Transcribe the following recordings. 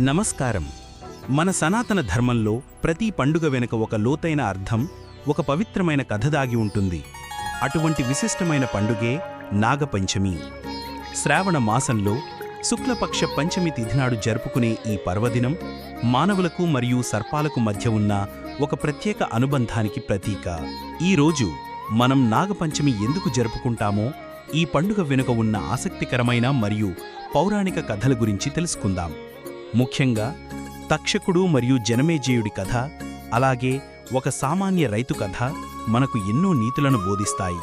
నమస్కారం. మన సనాతన ధర్మంలో ప్రతి పండుగ వెనుక ఒక లోతైన అర్థం ఒక పవిత్రమైన కథ దాగి ఉంటుంది. అటువంటి విశిష్టమైన పండుగే నాగపంచమి. శ్రావణ మాసంలో శుక్లపక్ష పంచమి తిథినాడు జరుపుకునే ఈ పర్వదినం మానవులకు మరియు సర్పాలకు మధ్య ఉన్న ఒక ప్రత్యేక అనుబంధానికి ప్రతీక. ఈ రోజు మనం నాగపంచమి ఎందుకు జరుపుకుంటామో ఈ పండుగ వెనుక ఉన్న ఆసక్తికరమైన మరియు పౌరాణిక కథల గురించి తెలుసుకుందాం. ముఖ్యంగా తక్షకుడు మరియు జనమేజయుడి కథ అలాగే ఒక సామాన్య రైతు కథ మనకు ఎన్నో నీతులను బోధిస్తాయి.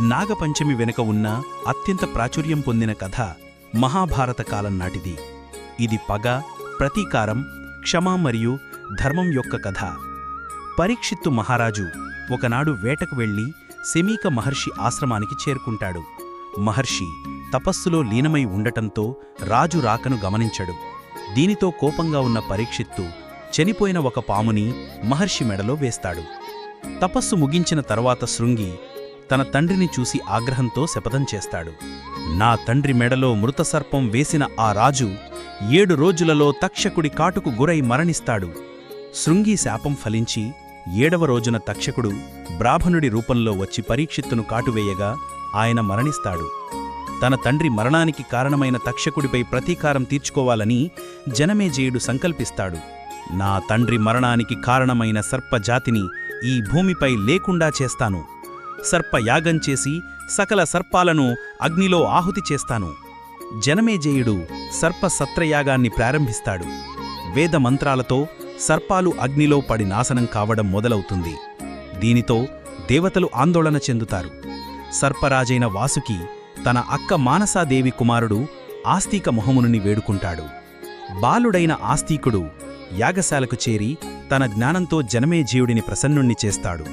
నాగపంచమి వెనుక ఉన్న అత్యంత ప్రాచుర్యం పొందిన కథ మహాభారత కాలం నాటిది. ఇది పగ ప్రతీకారం క్షమ మరియు ధర్మం యొక్క కథ. పరీక్షిత్తు మహారాజు ఒకనాడు వేటకు వెళ్ళి శమీక మహర్షి ఆశ్రమానికి చేరుకుంటాడు. మహర్షి తపస్సులో లీనమై ఉండటంతో రాజు రాకను గమనించడు. దీనితో కోపంగా ఉన్న పరీక్షిత్తు చనిపోయిన ఒక పాముని మహర్షి మెడలో వేస్తాడు. తపస్సు ముగించిన తర్వాత శృంగి తన తండ్రిని చూసి ఆగ్రహంతో శపథం చేస్తాడు. నా తండ్రి మెడలో మృతసర్పం వేసిన ఆ రాజు ఏడు రోజులలో తక్షకుడి కాటుకు గురై మరణిస్తాడు. శృంగి శాపం ఫలించి ఏడవ రోజున తక్షకుడు బ్రాహ్మణుడి రూపంలో వచ్చి పరీక్షిత్తును కాటువేయగా ఆయన మరణిస్తాడు. తన తండ్రి మరణానికి కారణమైన తక్షకుడిపై ప్రతీకారం తీర్చుకోవాలని జనమేజయుడు సంకల్పిస్తాడు. నా తండ్రి మరణానికి కారణమైన సర్పజాతిని ఈ భూమిపై లేకుండా చేస్తాను. సర్పయాగం చేసి సకల సర్పాలను అగ్నిలో ఆహుతి చేస్తాను. జనమేజయుడు సర్ప సత్రయాగాన్ని ప్రారంభిస్తాడు. వేద మంత్రాలతో సర్పాలు అగ్నిలో పడి నాశనం కావడం మొదలవుతుంది. దీనితో దేవతలు ఆందోళన చెందుతారు. సర్పరాజైన వాసుకి తన అక్క మానసాదేవి కుమారుడు ఆస్తిక మొహమునుని వేడుకుంటాడు. బాలుడైన ఆస్తికుడు యాగశాలకు చేరి తన జ్ఞానంతో జనమేజీవుడిని ప్రసన్నుణ్ణి చేస్తాడు.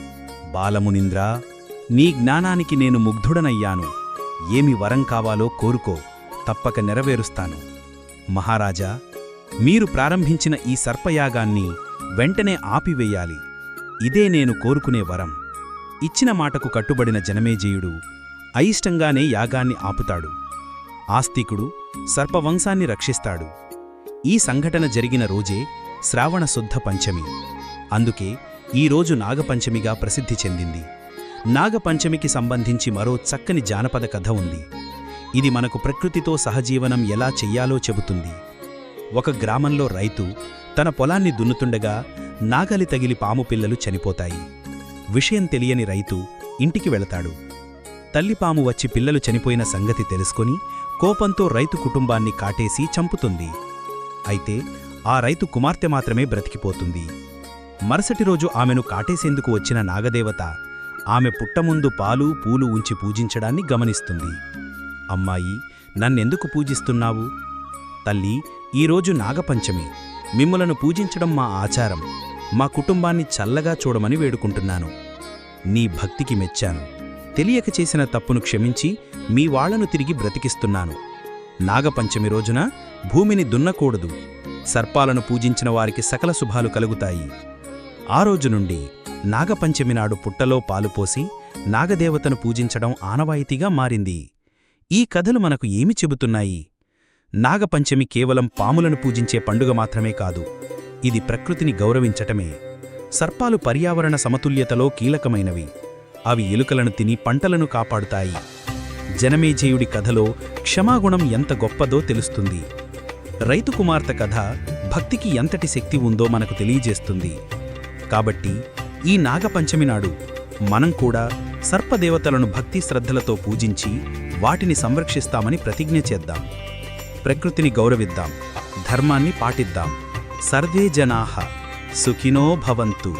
బాలమునింద్రా నీ జ్ఞానానికి నేను ముగ్ధుడనయ్యాను. ఏమి వరం కావాలో కోరుకో తప్పక నెరవేరుస్తాను. మహారాజా మీరు ప్రారంభించిన ఈ సర్పయాగాన్ని వెంటనే ఆపివేయాలి. ఇదే నేను కోరుకునే వరం. ఇచ్చిన మాటకు కట్టుబడిన జనమేజయుడు అయిష్టంగానే యాగాన్ని ఆపుతాడు. ఆస్తికుడు సర్పవంశాన్ని రక్షిస్తాడు. ఈ సంఘటన జరిగిన రోజే శ్రావణ శుద్ధ పంచమి. అందుకే ఈ రోజు నాగపంచమిగా ప్రసిద్ధి చెందింది. నాగపంచమికి సంబంధించి మరో చక్కని జానపద కథ ఉంది. ఇది మనకు ప్రకృతితో సహజీవనం ఎలా చెయ్యాలో చెబుతుంది. ఒక గ్రామంలో రైతు తన పొలాన్ని దున్నుతుండగా నాగలి తగిలి పాము పిల్లలు చనిపోతాయి. విషయం తెలియని రైతు ఇంటికి వెళతాడు. తల్లిపాము వచ్చి పిల్లలు చనిపోయిన సంగతి తెలుసుకొని కోపంతో రైతు కుటుంబాన్ని కాటేసి చంపుతుంది. అయితే ఆ రైతు కుమార్తె మాత్రమే బ్రతికిపోతుంది. మరుసటి రోజు ఆమెను కాటేసేందుకు వచ్చిన నాగదేవత ఆమె పుట్టముందు పాలు పూలు ఉంచి పూజించడాన్ని గమనిస్తుంది. అమ్మాయి నన్నెందుకు పూజిస్తున్నావు? తల్లి ఈరోజు నాగపంచమి. మిమ్మలను పూజించడం మా ఆచారం. మా కుటుంబాన్ని చల్లగా చూడమని వేడుకుంటున్నాను. నీ భక్తికి మెచ్చాను. తెలియక చేసిన తప్పును క్షమించి మీ వాళ్ళను తిరిగి బ్రతికిస్తున్నాను. నాగపంచమి రోజున భూమిని దున్నకూడదు. సర్పాలను పూజించిన వారికి సకల శుభాలు కలుగుతాయి. ఆ రోజు నుండి నాగపంచమి నాడు పుట్టలో పాలుపోసి నాగదేవతను పూజించడం ఆనవాయితీగా మారింది. ఈ కథలు మనకు ఏమి చెబుతున్నాయి? నాగపంచమి కేవలం పాములను పూజించే పండుగ మాత్రమే కాదు ఇది ప్రకృతిని గౌరవించటమే. సర్పాలు పర్యావరణ సమతుల్యతలో కీలకమైనవి. అవి ఎలుకలను తిని పంటలను కాపాడుతాయి. జనమేజయుడి కథలో క్షమాగుణం ఎంత గొప్పదో తెలుస్తుంది. రైతు కుమార్తె కథ భక్తికి ఎంతటి శక్తి ఉందో మనకు తెలియజేస్తుంది. కాబట్టి ఈ నాగపంచమి నాడు మనం కూడా సర్పదేవతలను భక్తి శ్రద్ధలతో పూజించి వాటిని సంరక్షిస్తామని ప్రతిజ్ఞ చేద్దాం. ప్రకృతిని గౌరవిద్దాం. ధర్మాన్ని పాటిద్దాం. సర్వే జనాహ సుఖినో భవంతు.